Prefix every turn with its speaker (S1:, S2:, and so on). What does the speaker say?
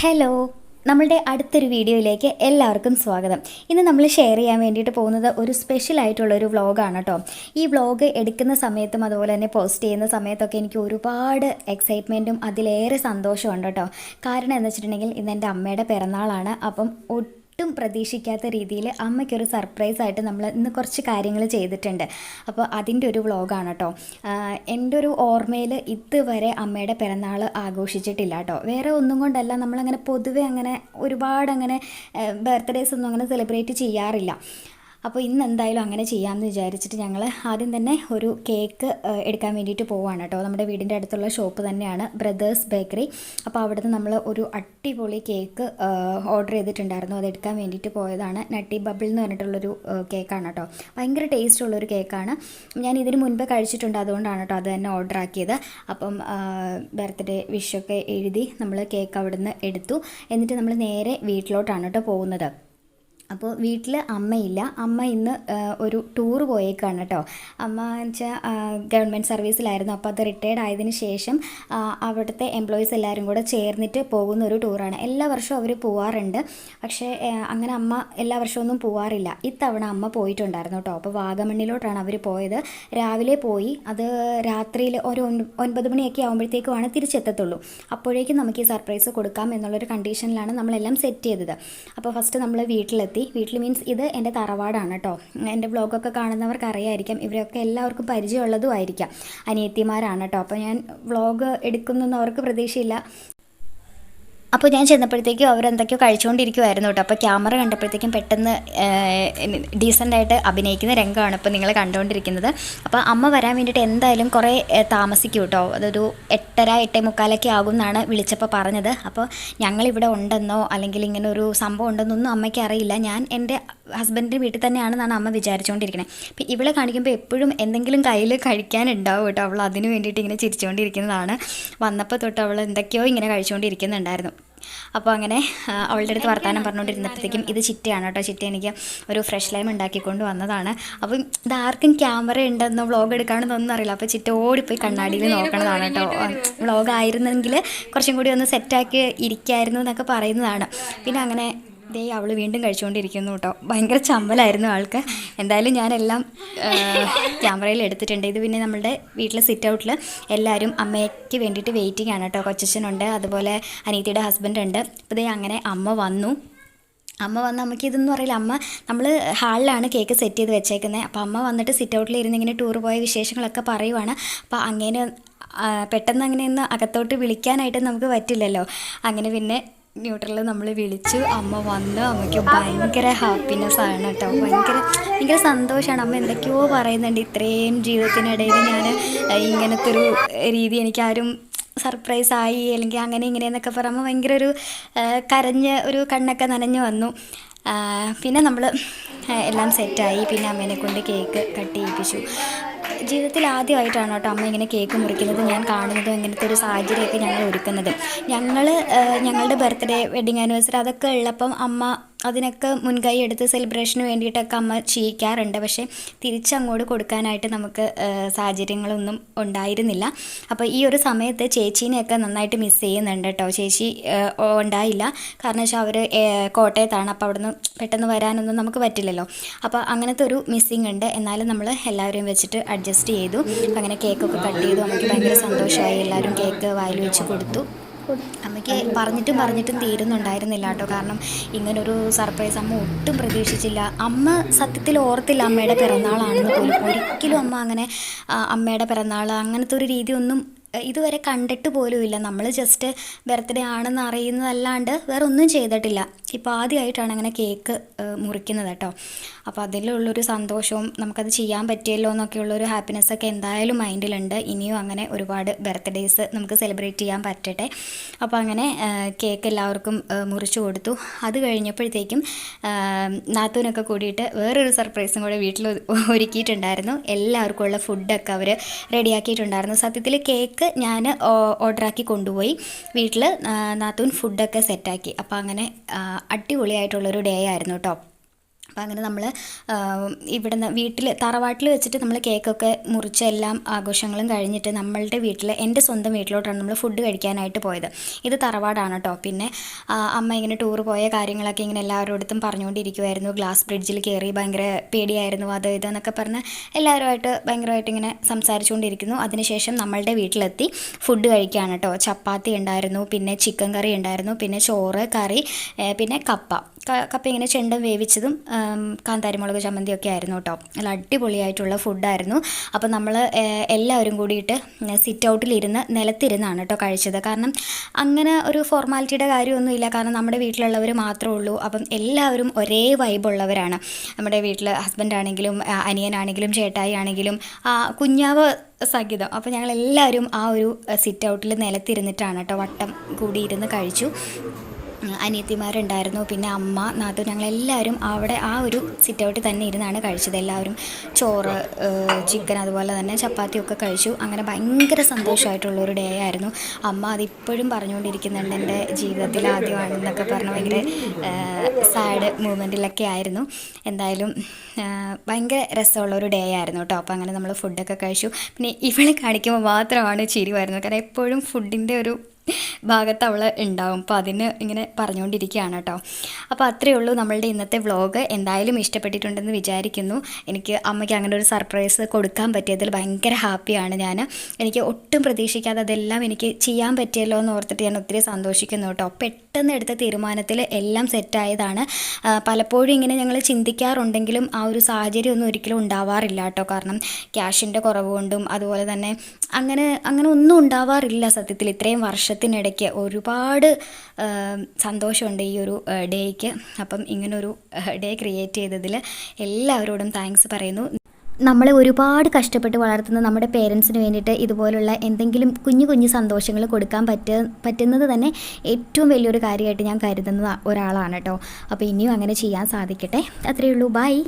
S1: Hello നമ്മളുടെ അടുത്തൊരു വീഡിയോയിലേക്ക് എല്ലാവർക്കും സ്വാഗതം. ഇന്ന് നമ്മൾ ഷെയർ ചെയ്യാൻ വേണ്ടിയിട്ട് പോകുന്നത് ഒരു സ്പെഷ്യൽ ആയിട്ടുള്ള ഒരു വ്ളോഗാണ് കേട്ടോ ഈ വ്ളോഗ് എടുക്കുന്ന സമയത്തും അതുപോലെ തന്നെ പോസ്റ്റ് ചെയ്യുന്ന സമയത്തൊക്കെ എനിക്ക് ഒരുപാട് എക്സൈറ്റ്മെന്റും അതിലേറെ സന്തോഷമുണ്ട് കേട്ടോ കാരണം എന്ന് വെച്ചിട്ടുണ്ടെങ്കിൽ ഇന്ന് എന്റെ അമ്മയുടെ പിറന്നാളാണ്. അപ്പം പ്രതീക്ഷിക്കാത്ത രീതിയിൽ അമ്മയ്ക്കൊരു സർപ്രൈസായിട്ട് നമ്മൾ ഇന്ന് കുറച്ച് കാര്യങ്ങൾ ചെയ്തിട്ടുണ്ട്. അപ്പോൾ അതിന്റെ ഒരു വ്ളോഗാണ് കേട്ടോ എന്റെ ഒരു ഓർമ്മയിൽ ഇതുവരെ അമ്മയുടെ പിറന്നാൾ ആഘോഷിച്ചിട്ടില്ല കേട്ടോ വേറെ ഒന്നും കൊണ്ടല്ല നമ്മളങ്ങനെ പൊതുവെ അങ്ങനെ ഒരുപാട് അങ്ങനെ ബർത്ത്ഡേസ് ഒന്നും അങ്ങനെ സെലിബ്രേറ്റ് ചെയ്യാറില്ല. അപ്പോൾ ഇന്ന് എന്തായാലും അങ്ങനെ ചെയ്യാമെന്ന് വിചാരിച്ചിട്ട് ഞങ്ങൾ ആദ്യം തന്നെ ഒരു കേക്ക് എടുക്കാൻ വേണ്ടിയിട്ട് പോവാണ് കേട്ടോ. നമ്മുടെ വീടിന്റെ അടുത്തുള്ള ഷോപ്പ് തന്നെയാണ് ബ്രദേഴ്സ് ബേക്കറി. അപ്പോൾ അവിടുന്ന് നമ്മൾ ഒരു അടിപൊളി കേക്ക് ഓർഡർ ചെയ്തിട്ടുണ്ടായിരുന്നു. അത് എടുക്കാൻ വേണ്ടിയിട്ട് പോയതാണ്. നട്ടി ബബിൾ എന്ന് പറഞ്ഞിട്ടുള്ളൊരു കേക്കാണ് കേട്ടോ. ഭയങ്കര ടേസ്റ്റ് ഉള്ളൊരു കേക്കാണ്. ഞാൻ ഇതിന് മുൻപ് കഴിച്ചിട്ടുണ്ട്. അതുകൊണ്ടാണ് കേട്ടോ അത് തന്നെ ഓർഡർ ആക്കിയത്. അപ്പം ബർത്ത്ഡേ വിഷൊക്കെ എഴുതി നമ്മൾ കേക്ക് അവിടുന്ന് എടുത്തു. എന്നിട്ട് നമ്മൾ നേരെ വീട്ടിലോട്ടാണ് കേട്ടോ പോകുന്നത്. അപ്പോൾ വീട്ടിൽ അമ്മയില്ല. അമ്മ ഇന്ന് ഒരു ടൂർ പോയേക്കാണ് കേട്ടോ. അമ്മ വെച്ചാൽ ഗവൺമെന്റ് സർവീസിലായിരുന്നു അപ്പോൾ അത് റിട്ടയർഡ് ആയതിന് ശേഷം അവിടുത്തെ എംപ്ലോയീസ് എല്ലാവരും കൂടെ ചേർന്നിട്ട് പോകുന്ന ഒരു ടൂറാണ് എല്ലാ വർഷവും അവർ പോവാറുണ്ട്. പക്ഷേ അങ്ങനെ അമ്മ എല്ലാ വർഷവും ഒന്നും പോവാറില്ല. ഇത്തവണ അമ്മ പോയിട്ടുണ്ടായിരുന്നു കേട്ടോ. അപ്പോൾ വാഗമണ്ണിലോട്ടാണ് അവർ പോയത്. രാവിലെ പോയി. അത് രാത്രിയിൽ ഒരു ഒൻ- ഒൻപത് മണിയൊക്കെ ആകുമ്പോഴത്തേക്കുമാണ് തിരിച്ചെത്തത്തുള്ളൂ. അപ്പോഴേക്കും നമുക്ക് ഈ സർപ്രൈസ് കൊടുക്കാം എന്നുള്ളൊരു കണ്ടീഷനിലാണ് നമ്മളെല്ലാം സെറ്റ് ചെയ്തത്. അപ്പോൾ ഫസ്റ്റ് നമ്മൾ വീട്ടിലെത്തി. വീട്ടിൽ മീൻസ് ഇത് എന്റെ തറവാടാണ് കേട്ടോ എന്റെ വ്ളോഗൊക്കെ കാണുന്നവർക്ക് അറിയായിരിക്കാം ഇവരൊക്കെ എല്ലാവർക്കും പരിചയമുള്ളതും ആയിരിക്കാം അനിയത്തിമാരാണ് കേട്ടോ അപ്പോൾ ഞാൻ വ്ളോഗ് എടുക്കുന്നൊന്നും അവർക്ക് പ്രതീക്ഷയില്ല. അപ്പോൾ ഞാൻ ചെന്നപ്പോഴത്തേക്കും അവരെന്തൊക്കെയോ കഴിച്ചുകൊണ്ടിരിക്കുമായിരുന്നു കേട്ടോ. അപ്പോൾ ക്യാമറ കണ്ടപ്പോഴത്തേക്കും പെട്ടെന്ന് ഡീസന്റ് ആയിട്ട് അഭിനയിക്കുന്ന രംഗമാണ് ഇപ്പോൾ നിങ്ങൾ കണ്ടുകൊണ്ടിരിക്കുന്നത്. അപ്പോൾ അമ്മ വരാൻ വേണ്ടിയിട്ട് എന്തായാലും കുറേ താമസിക്കും കേട്ടോ. അതൊരു എട്ടര എട്ടേ മുക്കാലൊക്കെ ആകും എന്നാണ് വിളിച്ചപ്പോൾ പറഞ്ഞത്. അപ്പോൾ ഞങ്ങളിവിടെ ഉണ്ടെന്നോ അല്ലെങ്കിൽ ഇങ്ങനെ ഒരു സംഭവം ഉണ്ടെന്നൊന്നും അമ്മയ്ക്ക് അറിയില്ല. ഞാൻ എന്റെ ഹസ്ബൻഡിന്റെ വീട്ടിൽ തന്നെയാണെന്നാണ് അമ്മ വിചാരിച്ചുകൊണ്ടിരിക്കുന്നത് അപ്പം ഇവളെ കാണിക്കുമ്പോൾ എപ്പോഴും എന്തെങ്കിലും കയ്യിൽ കഴിക്കാനുണ്ടാവും കേട്ടോ. അവൾ അതിന് വേണ്ടിയിട്ട് ഇങ്ങനെ ചിരിച്ചുകൊണ്ടിരിക്കുന്നതാണ്. വന്നപ്പോൾ തൊട്ട് അവൾ എന്തൊക്കെയോ ഇങ്ങനെ കഴിച്ചുകൊണ്ടിരിക്കുന്നുണ്ടായിരുന്നു. അപ്പോൾ അങ്ങനെ അവളുടെ അടുത്ത് വർത്തമാനം പറഞ്ഞുകൊണ്ടിരുന്നപ്പോഴത്തേക്കും ഇത് ചിറ്റയാണ് കേട്ടോ. ചിറ്റ എനിക്ക് ഒരു ഫ്രഷ് ലൈം ഉണ്ടാക്കിക്കൊണ്ട് വന്നതാണ്. അപ്പം ഇതാർക്കും ക്യാമറ ഉണ്ടെന്നോ വ്ളോഗ് എടുക്കാണെന്നൊന്നും അറിയില്ല. അപ്പോൾ ചിറ്റ ഓടിപ്പോയി കണ്ണാടിയിൽ നോക്കണതാണ് കേട്ടോ. വ്ളോഗ് ആയിരുന്നെങ്കിൽ കുറച്ചും കൂടി ഒന്ന് സെറ്റാക്കി ഇരിക്കായിരുന്നു എന്നൊക്കെ പറയുന്നതാണ്. പിന്നെ അങ്ങനെ ദേ അവൾ വീണ്ടും കഴിച്ചുകൊണ്ടിരിക്കുന്നു കേട്ടോ. ഭയങ്കര ചമ്മലായിരുന്നു ആൾക്ക്. എന്തായാലും ഞാനെല്ലാം ക്യാമറയിൽ എടുത്തിട്ടുണ്ട്. ഇത് പിന്നെ നമ്മുടെ വീട്ടിലെ സിറ്റ് ഔട്ടിൽ എല്ലാവരും അമ്മയ്ക്ക് വേണ്ടിയിട്ട് വെയിറ്റിംഗ് ആണ് കേട്ടോ. കൊച്ചച്ഛനുണ്ട് അതുപോലെ അനീതിയുടെ ഹസ്ബൻഡ് ഉണ്ട്. അപ്പോൾ ദേ അങ്ങനെ അമ്മ വന്നു. അമ്മ വന്ന് നമുക്ക് ഇതൊന്നും അറിയില്ല. അമ്മ നമ്മൾ ഹാളിലാണ് കേക്ക് സെറ്റ് ചെയ്ത് വെച്ചേക്കുന്നത് അപ്പോൾ അമ്മ വന്നിട്ട് സിറ്റ് ഔട്ടിൽ ഇരുന്ന് ഇങ്ങനെ ടൂർ പോയ വിശേഷങ്ങളൊക്കെ പറയുവാണ്. അപ്പോൾ അങ്ങനെ പെട്ടെന്ന് അങ്ങനെ ഒന്ന് അകത്തോട്ട് വിളിക്കാനായിട്ട് നമുക്ക് പറ്റില്ലല്ലോ. അങ്ങനെ പിന്നെ ന്യൂട്രലിൽ നമ്മൾ വിളിച്ചു. അമ്മ വന്നു അമ്മയ്ക്ക് ഭയങ്കര ഹാപ്പിനെസ് ആണ് കേട്ടോ. ഭയങ്കര ഭയങ്കര സന്തോഷമാണ്. അമ്മ എന്തൊക്കെയോ പറയുന്നുണ്ട്. ഇത്രയും ജീവിതത്തിനിടയിൽ ഞാൻ ഇങ്ങനത്തെ ഒരു രീതി എനിക്കാരും സർപ്രൈസ് ആയി അല്ലെങ്കിൽ അങ്ങനെ ഇങ്ങനെ എന്നൊക്കെ പറയുമ്പോൾ ഭയങ്കര ഒരു കരഞ്ഞ് ഒരു കണ്ണൊക്കെ നനഞ്ഞു വന്നു. പിന്നെ നമ്മൾ എല്ലാം സെറ്റായി പിന്നെ അമ്മേനെ കൊണ്ട് കേക്ക് കട്ട് ചെയ്യിപ്പിച്ചു. ജീവിതത്തിൽ ആദ്യമായിട്ടാണ് കേട്ടോ അമ്മ ഇങ്ങനെ കേക്ക് മുറിക്കുന്നത് ഞാൻ കാണുന്നതും ഇങ്ങനത്തെ ഒരു സാഹചര്യമൊക്കെ ഞങ്ങൾ ഒരുക്കുന്നത്. ഞങ്ങൾ ഞങ്ങളുടെ ബർത്ത്ഡേ വെഡിങ് ആനിവേഴ്സറി അതൊക്കെ ഉള്ളപ്പം അമ്മ അതിനൊക്കെ മുൻകൈ എടുത്ത് സെലിബ്രേഷന് വേണ്ടിയിട്ടൊക്കെ അമ്മ ചെയ്യിക്കാറുണ്ട്. പക്ഷേ തിരിച്ചങ്ങോട്ട് കൊടുക്കാനായിട്ട് നമുക്ക് സാഹചര്യങ്ങളൊന്നും ഉണ്ടായിരുന്നില്ല. അപ്പോൾ ഈ ഒരു സമയത്ത് ചേച്ചീനെയൊക്കെ നന്നായിട്ട് മിസ് ചെയ്യുന്നുണ്ട് കേട്ടോ ചേച്ചി ഉണ്ടായില്ല. കാരണം വെച്ചാൽ അവർ കോട്ടയത്താണ്. അപ്പോൾ അവിടുന്ന് പെട്ടെന്ന് വരാനൊന്നും നമുക്ക് പറ്റില്ലല്ലോ. അപ്പോൾ അങ്ങനത്തെ ഒരു മിസ്സിങ് ഉണ്ട്. എന്നാലും നമ്മൾ എല്ലാവരെയും വെച്ചിട്ട് അഡ്ജസ്റ്റ് ചെയ്തു. അങ്ങനെ കേക്കൊക്കെ കട്ട് ചെയ്തു. നമുക്ക് ഭയങ്കര സന്തോഷമായി. എല്ലാവരും കേക്ക് വായിൽ വെച്ച് കൊടുത്തു. അമ്മയ്ക്ക് പറഞ്ഞിട്ടും പറഞ്ഞിട്ടും തീരുന്നുണ്ടായിരുന്നില്ല കേട്ടോ. കാരണം ഇങ്ങനൊരു സർപ്രൈസ് അമ്മ ഒട്ടും പ്രതീക്ഷിച്ചില്ല. അമ്മ സത്യത്തിൽ ഓർത്തില്ല അമ്മയുടെ പിറന്നാളാണെന്ന് പോലും. ഒരിക്കലും അമ്മ അങ്ങനെ അമ്മയുടെ പിറന്നാൾ അങ്ങനത്തെ ഒരു രീതി ഒന്നും ഇതുവരെ കണ്ടിട്ട് പോലുമില്ല നമ്മൾ ജസ്റ്റ് ബർത്ത്ഡേ ആണെന്ന് അറിയുന്നതല്ലാണ്ട് വേറെ ഒന്നും ചെയ്തിട്ടില്ല. ഇപ്പോൾ ആദ്യമായിട്ടാണ് അങ്ങനെ കേക്ക് മുറിക്കുന്നത് കേട്ടോ. അപ്പോൾ അതിലുള്ളൊരു സന്തോഷവും നമുക്കത് ചെയ്യാൻ പറ്റിയല്ലോ എന്നൊക്കെയുള്ളൊരു ഹാപ്പിനെസ്സൊക്കെ എന്തായാലും മൈൻഡിലുണ്ട്. ഇനിയും അങ്ങനെ ഒരുപാട് ബർത്ത്ഡേയ്സ് നമുക്ക് സെലിബ്രേറ്റ് ചെയ്യാൻ പറ്റട്ടെ. അപ്പോൾ അങ്ങനെ കേക്ക് എല്ലാവർക്കും മുറിച്ചു കൊടുത്തു. അത് കഴിഞ്ഞപ്പോഴത്തേക്കും നാത്തൂനൊക്കെ കൂടിയിട്ട് വേറൊരു സർപ്രൈസും കൂടെ വീട്ടിൽ ഒരുക്കിയിട്ടുണ്ടായിരുന്നു. എല്ലാവർക്കും ഉള്ള ഫുഡൊക്കെ അവർ റെഡിയാക്കിയിട്ടുണ്ടായിരുന്നു സത്യത്തിൽ കേക്ക് ഞാൻ ഓർഡറാക്കി കൊണ്ടുപോയി. വീട്ടിൽ നാത്തൂൻ ഫുഡൊക്കെ സെറ്റാക്കി അപ്പോൾ അങ്ങനെ അടിപൊളിയായിട്ടുള്ളൊരു ഡേ ആയിരുന്നു കേട്ടോ അപ്പോൾ അങ്ങനെ നമ്മൾ ഇവിടെ നിന്ന് വീട്ടിൽ തറവാട്ടിൽ വെച്ചിട്ട് നമ്മൾ കേക്കൊക്കെ മുറിച്ച് എല്ലാം ആഘോഷങ്ങളും കഴിഞ്ഞിട്ട് നമ്മളുടെ വീട്ടിൽ എന്റെ സ്വന്തം വീട്ടിലോട്ടാണ് നമ്മൾ ഫുഡ് കഴിക്കാനായിട്ട് പോയത്. ഇത് തറവാടാണ് കേട്ടോ പിന്നെ അമ്മ ഇങ്ങനെ ടൂർ പോയ കാര്യങ്ങളൊക്കെ ഇങ്ങനെ എല്ലാവരോടത്തും പറഞ്ഞുകൊണ്ടിരിക്കുമായിരുന്നു ഗ്ലാസ് ബ്രിഡ്ജിൽ കയറി ഭയങ്കര പേടിയായിരുന്നു അത് ഇതെന്നൊക്കെ പറഞ്ഞ് എല്ലാവരുമായിട്ട് ഭയങ്കരമായിട്ട് ഇങ്ങനെ സംസാരിച്ചുകൊണ്ടിരിക്കുന്നു. അതിനുശേഷം നമ്മളുടെ വീട്ടിലെത്തി ഫുഡ് കഴിക്കുകയാണ് കേട്ടോ ചപ്പാത്തി ഉണ്ടായിരുന്നു പിന്നെ ചിക്കൻ കറി ഉണ്ടായിരുന്നു പിന്നെ ചോറ് കറി പിന്നെ കപ്പ. കപ്പ ഇങ്ങനെ ചെണ്ട വേവിച്ചതും കാന്താരിമുളക് ചമ്മന്തിയൊക്കെ ആയിരുന്നു കേട്ടോ നല്ല അടിപൊളിയായിട്ടുള്ള ഫുഡായിരുന്നു അപ്പോൾ നമ്മൾ എല്ലാവരും കൂടിയിട്ട് സിറ്റ് ഔട്ടിലിരുന്ന് നിലത്തിരുന്നാണ് കേട്ടോ കഴിച്ചത്. കാരണം അങ്ങനെ ഒരു ഫോർമാലിറ്റിയുടെ കാര്യമൊന്നുമില്ല കാരണം നമ്മുടെ വീട്ടിലുള്ളവർ മാത്രമേ ഉള്ളൂ. അപ്പം എല്ലാവരും ഒരേ വൈബുള്ളവരാണ് നമ്മുടെ വീട്ടിൽ ഹസ്ബൻഡാണെങ്കിലും അനിയനാണെങ്കിലും ചേട്ടായി ആണെങ്കിലും കുഞ്ഞാവ് സംഗീതം അപ്പോൾ ഞങ്ങൾ എല്ലാവരും ആ ഒരു സിറ്റ് ഔട്ടിൽ നിലത്തിരുന്നിട്ടാണ് കേട്ടോ വട്ടം കൂടിയിരുന്ന് കഴിച്ചു. അനിയത്തിമാരുണ്ടായിരുന്നു പിന്നെ അമ്മ നാത്തു ഞങ്ങളെല്ലാവരും അവിടെ ആ ഒരു സിറ്റൗട്ടിൽ തന്നെ ഇരുന്നാണ് കഴിച്ചത്. എല്ലാവരും ചോറ് ചിക്കൻ അതുപോലെ തന്നെ ചപ്പാത്തിയൊക്കെ കഴിച്ചു. അങ്ങനെ ഭയങ്കര സന്തോഷമായിട്ടുള്ള ഒരു ഡേ ആയിരുന്നു. അമ്മ അതിപ്പോഴും പറഞ്ഞുകൊണ്ടിരിക്കുന്നുണ്ട് എന്റെ ജീവിതത്തിൽ ആദ്യമാണെന്നൊക്കെ പറഞ്ഞ് ഭയങ്കര സാഡ് മൂമെന്റിലൊക്കെ ആയിരുന്നു. എന്തായാലും ഭയങ്കര രസമുള്ള ഒരു ഡേ ആയിരുന്നു കേട്ടോ. അപ്പോൾ അങ്ങനെ നമ്മൾ ഫുഡൊക്കെ കഴിച്ചു. പിന്നെ ഇവളെ കാണിക്കുമ്പോൾ മാത്രമാണ് ചിരി വരുന്നത്. കാരണം എപ്പോഴും ഫുഡിന്റെ ഒരു ഭാഗത്ത് അവൾ ഉണ്ടാവും. അപ്പോൾ അതിന് ഇങ്ങനെ പറഞ്ഞുകൊണ്ടിരിക്കുകയാണ് കേട്ടോ. അപ്പോൾ അത്രയേ ഉള്ളൂ നമ്മളുടെ ഇന്നത്തെ വ്ളോഗ് എന്തായാലും ഇഷ്ടപ്പെട്ടിട്ടുണ്ടെന്ന് വിചാരിക്കുന്നു. എനിക്ക് അമ്മയ്ക്ക് അങ്ങനെ ഒരു സർപ്രൈസ് കൊടുക്കാൻ പറ്റിയതിൽ ഭയങ്കര ഹാപ്പിയാണ് ഞാൻ എനിക്ക് ഒട്ടും പ്രതീക്ഷിക്കാതെ അതെല്ലാം എനിക്ക് ചെയ്യാൻ പറ്റിയല്ലോ എന്ന് ഓർത്തിട്ട് ഞാൻ ഒത്തിരി സന്തോഷിക്കുന്നു കേട്ടോ. പെട്ടെന്ന് എടുത്ത തീരുമാനത്തിൽ എല്ലാം സെറ്റായതാണ്. പലപ്പോഴും ഇങ്ങനെ ഞങ്ങൾ ചിന്തിക്കാറുണ്ടെങ്കിലും ആ ഒരു സാഹചര്യം ഒന്നും ഒരിക്കലും ഉണ്ടാവാറില്ല കേട്ടോ. കാരണം ക്യാഷിന്റെ കുറവ് കൊണ്ടും അതുപോലെ തന്നെ അങ്ങനെ അങ്ങനെ ഒന്നും ഉണ്ടാവാറില്ല സത്യത്തിൽ. ഇത്രയും വർഷത്തിനിടയ്ക്ക് ഒരുപാട് സന്തോഷമുണ്ട് ഈ ഒരു ഡേയ്ക്ക് അപ്പം ഇങ്ങനൊരു ഡേ ക്രിയേറ്റ് ചെയ്തതിൽ എല്ലാവരോടും താങ്ക്സ് പറയുന്നു. നമ്മളെ ഒരുപാട് കഷ്ടപ്പെട്ട് വളർത്തുന്ന നമ്മുടെ പേരൻസിന് വേണ്ടിയിട്ട് ഇതുപോലുള്ള എന്തെങ്കിലും കുഞ്ഞു കുഞ്ഞു സന്തോഷങ്ങൾ കൊടുക്കാൻ പറ്റ പറ്റുന്നത് തന്നെ ഏറ്റവും വലിയൊരു കാര്യമായിട്ട് ഞാൻ കരുതുന്ന ഒരാളാണ് കേട്ടോ. അപ്പോൾ ഇനിയും അങ്ങനെ ചെയ്യാൻ സാധിക്കട്ടെ. അത്രയേ ഉള്ളൂ. ബൈ.